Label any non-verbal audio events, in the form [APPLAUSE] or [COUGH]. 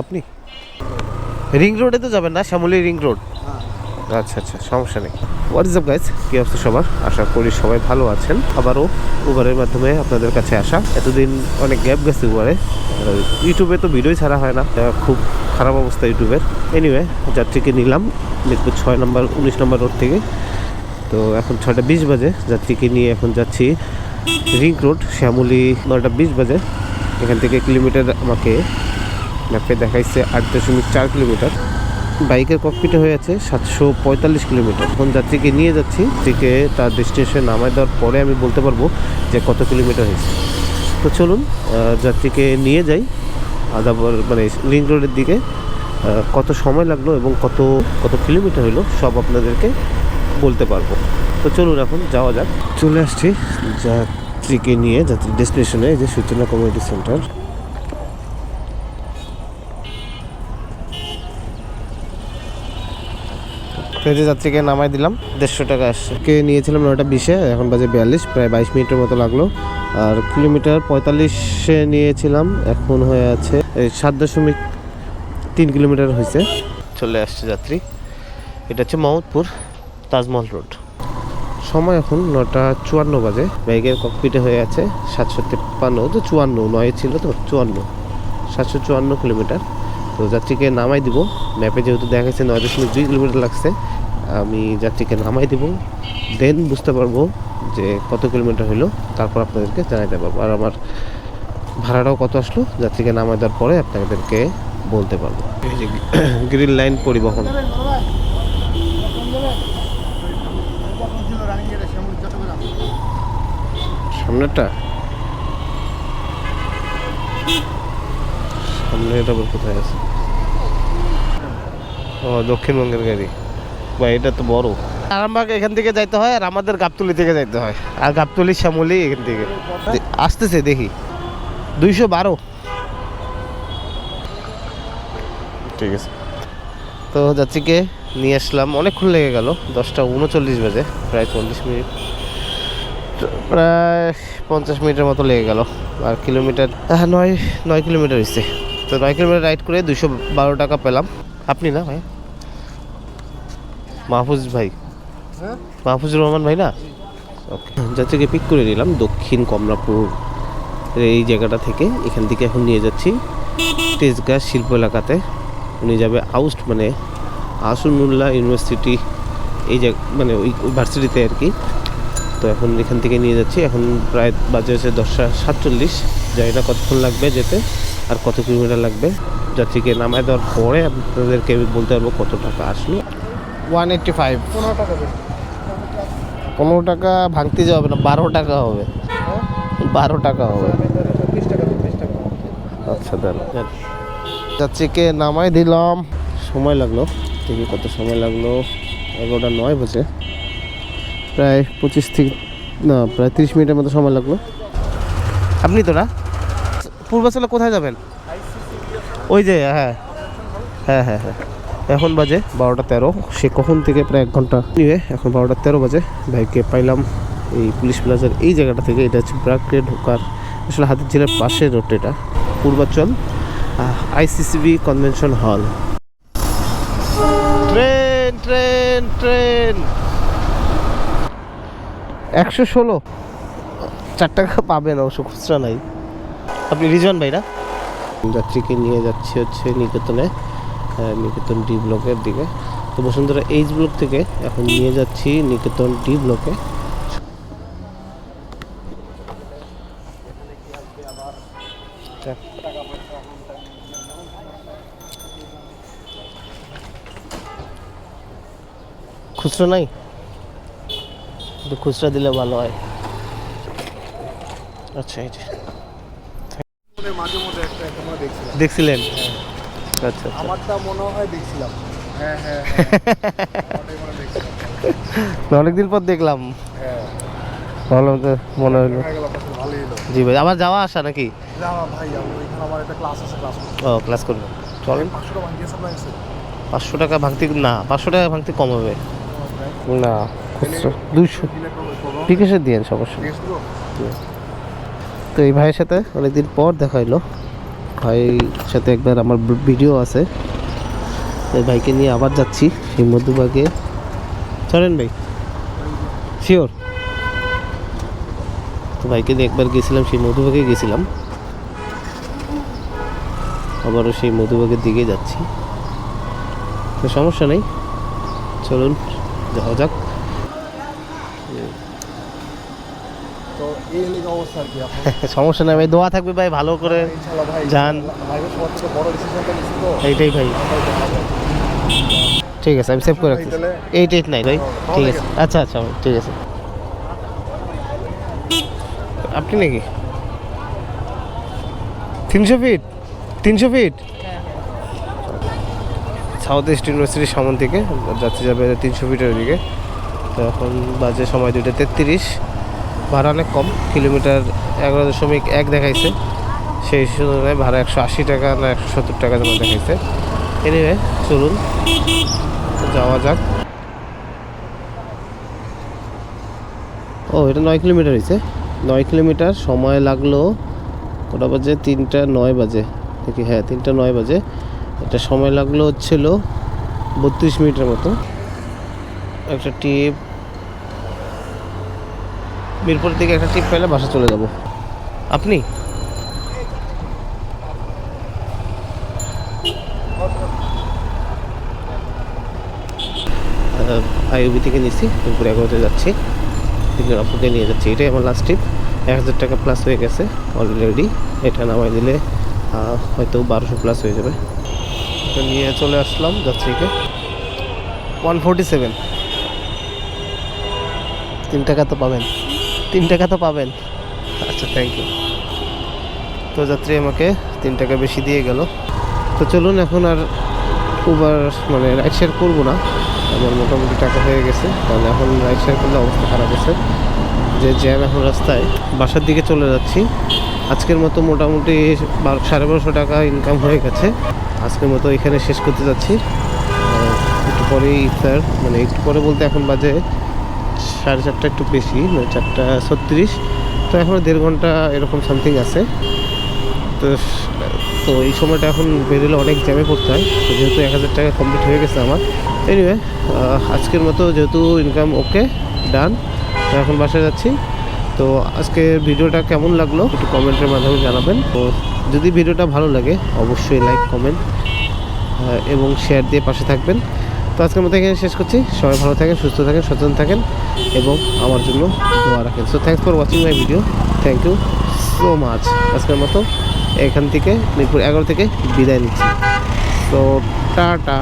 আপনি? রিং রোডে তো যাবেন না, শ্যামলী রিং রোড আচ্ছা আচ্ছা সমস্যা নেই। হোয়াট ইজ আপ গাইজ কি অবস্থা সবার? আশা করি সবাই ভালো আছেন। আবারও উবারের মাধ্যমে আপনাদের কাছে আসা। এতদিন অনেক গ্যাপ গেছে উবারে ইউটিউবে তো ভিডিও ছাড়া হয় না। খুব খারাপ অবস্থা ইউটিউবের এনিওয়ে যাত্রীকে নিলাম। মিরপুর ছয় নম্বর, উনিশ নম্বর রোড থেকে। তো এখন ছয়টা বিশ বাজে। যাত্রীকে নিয়ে এখন যাচ্ছি রিং রোড শ্যামলি নয়টা বিশ বাজে। এখান থেকে কিলোমিটার আমাকে ম্যাপে দেখাইছে আট দশমিক চার কিলোমিটার। বাইকের ককপিটে হয়ে আছে সাতশো পঁয়তাল্লিশ কিলোমিটার। এখন যাত্রীকে নিয়ে যাচ্ছি, যাত্রীকে তার ডেস্টিনেশন নামায় দেওয়ার পরে আমি বলতে পারব যে কত কিলোমিটার হয়েছে। তো চলুন যাত্রীকে নিয়ে যাই আদাবর মানে রিং রোডের দিকে কত সময় লাগল এবং কত কত কিলোমিটার হলো সব আপনাদেরকে বলতে পারব। তো চলুন এখন যাওয়া যাক। চলে আসছি যাত্রীকে নিয়ে, যাত্রীর ডেস্টিনেশনে যে সূচনা কমিউনিটি সেন্টার যে যাত্রীকে নামাই দিলাম দেড়শো টাকা আসছে। কে নিয়েছিলাম নয়টা বিশে এখন বাজে বিয়াল্লিশ প্রায় বাইশ মিনিটের মতো লাগল। আর কিলোমিটার পঁয়তাল্লিশে নিয়েছিলাম এখন হয়ে আছে এই সাত দশমিক তিন কিলোমিটার হয়েছে। চলে আসছে যাত্রী। এটা হচ্ছে মোহাম্মদপুর তাজমহল রোড। সময় এখন নটা চুয়ান্ন বাজে ব্যাগের ককপিটে হয়ে আছে সাতশো তেপ্পান্ন তো চুয়ান্ন নয় ছিল তো চুয়ান্ন সাতশো চুয়ান্ন কিলোমিটার। তো যাত্রীকে নামাই দিব। ম্যাপে যেহেতু দেখা গেছে নয় দশমিক দুই কিলোমিটার লাগছে, আমি যাত্রীকে নামাই দিব। দেন বুঝতে পারব যে কত কিলোমিটার হলো তারপর আপনাদেরকে জানাইতে পারব। আর আমার ভাড়াটাও কত আসলো, যাত্রীকে নামাই দেওয়ার পরে আপনাদেরকে বলতে পারব। গ্রিন লাইন পরিবহন। সামনেরটা? সামনে এটা আবার কোথায় আছে? ও, দক্ষিণবঙ্গের গাড়ি। বা এটা তো বড়। আরামবাগ এখান থেকে যাইতে হয় আর আমাদের গাবতলি থেকে যাইতে হয়। আর গাবতলি, শ্যামলি এখান থেকে। আসতেছে, দেখি। দুইশো বারো। ঠিক আছে। তো যাত্রীকে নিয়ে আসলাম। অনেকক্ষণ লেগে গেল। দশটা উনচল্লিশ বাজে, প্রায় চল্লিশ মিনিট। প্রায় পঞ্চাশ মিনিটের মতো লেগে গেল। আর কিলোমিটার নয় নয় কিলোমিটার হয়েছে তো নয় কিলোমিটার রাইড করে দুশো বারো টাকা পেলাম। আপনি না ভাই? মাহফুজ ভাই। মাহফুজুর রহমান ভাই না? ওকে যাত্রীকে পিক করে নিলাম দক্ষিণ কমলাপুর এই জায়গাটা থেকে। এখান থেকে এখন নিয়ে যাচ্ছি তেজগাঁ শিল্প এলাকাতে। উনি যাবে আউস্ট মানে আসুনুল্লাহ ইউনিভার্সিটি এই জায়গা মানে ওই ভার্সিটিতে আর কি। তো এখন এখান থেকে নিয়ে যাচ্ছি। এখন প্রায় বাজে হচ্ছে দশটা সাতচল্লিশ। জানি না কতক্ষণ লাগবে যেতে। আর কত কিলোমিটার লাগবে? যাত্রীকে নামায় দেওয়ার পরে আপনাদেরকে আমি বলতে পারব কত টাকা আসলো। One eighty five. পনেরো টাকা ভাঙতে যাবে না বারো টাকা হবে। বারো টাকা হবে। আচ্ছা দেন। যাত্রীকে নামাই দিলাম। সময় লাগল। দেখি কত সময় লাগল। এগারোটা নয় বাজে। প্রায় পঁচিশ থেকে না প্রায় তিরিশ মিনিটের মতো সময় লাগল। আপনি তো না? পূর্বাচলে কোথায় যাবেন? ওই যে হ্যাঁ। হ্যাঁ হ্যাঁ হ্যাঁ। এখন বাজে বারোটা তেরো। সে কখন থেকে প্রায় এক ঘণ্টা? নিয়ে এখন বারোটা তেরো বাজে। ভাইকে পাইলাম এই পুলিশ প্লাজার এই জায়গাটা থেকে। এটা হচ্ছে ব্রাকড়ে ঢোকার আসলে হাতের জেলার পাশের রোড এটা। Purbachal ICCB convention hall train train train. একশো ষোলো। চার টাকা পাবেন, অবশ্য খুচরা নাই। আপনি রিজন ভাই না? যাত্রীকে নিয়ে যাচ্ছি হচ্ছে নিকেতনে নিকেতন ডি ব্লকের দিকে। তো বসুন্ধরা এইচ ব্লক থেকে এখন নিয়ে যাচ্ছি নিকেতন ডি ব্লকে। খুচরো নাই? খুচরা দিলে ভালো হয়। আচ্ছা এই যে মাঝে মধ্যে একটা একটা মনে দেখছিলাম দেখছিলেন? আচ্ছা আচ্ছা। আমারটা মনে হয় দেখছিলাম। হ্যাঁ হ্যাঁ হয়। অনেকদিন পর দেখলাম। হ্যাঁ। ভালো মনে হলো। হয়ে জি ভাই আমার যাওয়া আসা নাকি? ও ক্লাস করবেন চলেন। পাঁচশো টাকা ভাঙতে না পাঁচশো টাকা ভাঙতে কম হবে। না খুচরো দুইশো। বিকাশে দিয়েন সমস্যা। তো এই ভাইয়ের সাথে অনেকদিন পর দেখা হলো ভাই সাথে একবার আমার ভিডিও আছে। এই ভাইকে নিয়ে আবার যাচ্ছি সেই মধুবাগে। চলেন ভাই। শিওর তো ভাইকে নিয়ে একবার গেছিলাম, সেই মধুবাগে গেছিলাম। আবারও সেই মধুবাগের দিকে যাচ্ছি। তো সমস্যা নেই। চলুন, যাওয়া যাক তো এই এলাকা অবস্থা আর কি এখন [LAUGHS] সমস্যা নেই ভাই দোয়া থাকবে ভাই ভালো করে যান। নিচ্ছি তো। এইটাই ভাই। ঠিক আছে আমি সেভ করে রাখছি এইট এইট নাই ভাই। ঠিক আছে। আচ্ছা আচ্ছা ঠিক আছে। আপনি নাকি? তিনশো ফিট তিনশো ফিট সাউথ ইস্ট ইউনিভার্সিটির সামন থেকে যাত্রী যাবে তিনশো ফিটের দিকে তো এখন বাজে সময় দুইটা তেত্রিশ। ভাড়া অনেক কম, কিলোমিটার এগারো দশমিক এক দেখাইছে। সেই সময় ভাড়া একশো আশি টাকা না একশো সত্তর টাকা যেন দেখাইছে। এনিওয়ে চলুন, যাওয়া যাক। ও, এটা নয় কিলোমিটার হয়েছে নয় কিলোমিটার সময় লাগল কটা বাজে? তিনটা নয় বাজে। দেখি হ্যাঁ তিনটা নয় বাজে। এটা সময় লাগল হচ্ছিল বত্রিশ মিনিটের মতো। একটা টিপ মিরপুর থেকে একটা টিপ পেলে বাসা চলে যাব। আপনি? আইওবি থেকে নিচ্ছি মিরপুর এগারোতে যাচ্ছি। তিনজন নিয়ে যাচ্ছি, এটাই আমার লাস্ট ট্রিপ এক হাজার টাকা প্লাস হয়ে গেছে অলরেডি এটা নামাই দিলে হয়তো বারোশো প্লাস হয়ে যাবে। এটা নিয়ে চলে আসলাম যাত্রীকে ওয়ান ফোরটি সেভেন তিন টাকা তো পাবেন। তিন টাকা তো পাবেন। আচ্ছা থ্যাংক ইউ তো যাত্রী আমাকে তিন টাকা বেশি দিয়ে গেল। তো চলুন এখন আর উবার মানে রাইড শেয়ার করব না। আমার মোটামুটি টাকা হয়ে গেছে। কারণ এখন রাইড শেয়ার করলে অবস্থা খারাপ আছে। যে জ্যাম এখন রাস্তায়, বাসার দিকে চলে যাচ্ছি। আজকের মতো মোটামুটি সাড়ে বারোশো টাকা ইনকাম হয়ে গেছে। আজকের মতো এখানে শেষ করতে যাচ্ছি। একটু পরেই ইফতার মানে একটু পরে বলতে এখন বাজে সাড়ে চারটা একটু বেশি মানে চারটা ছত্রিশ। তো এখনও দেড় ঘণ্টা এরকম সামথিং আছে। তো তো এই সময়টা এখন বেরোলে অনেক জ্যামে পড়তে হয়। তো যেহেতু এক হাজার টাকা কমপ্লিট হয়ে গেছে আমার। এনিওয়ে আজকের মতো যেহেতু ইনকাম ওকে ডান তো এখন বাসায় যাচ্ছি। তো আজকে ভিডিওটা কেমন লাগল একটু কমেন্টের মাধ্যমে জানাবেন। তো যদি ভিডিওটা ভালো লাগে, অবশ্যই লাইক কমেন্ট এবং শেয়ার দিয়ে পাশে থাকবেন। তো আজকের মতো এখানে শেষ করছি। সবাই ভালো থাকেন, সুস্থ থাকেন, সচেতন থাকেন এবং আমার জন্য দোয়া রাখেন। So thanks for watching my video thank you so much আজকের মতো এখান থেকে মিরপুর এগারো থেকে বিদায় নিচ্ছি। তো টাটা।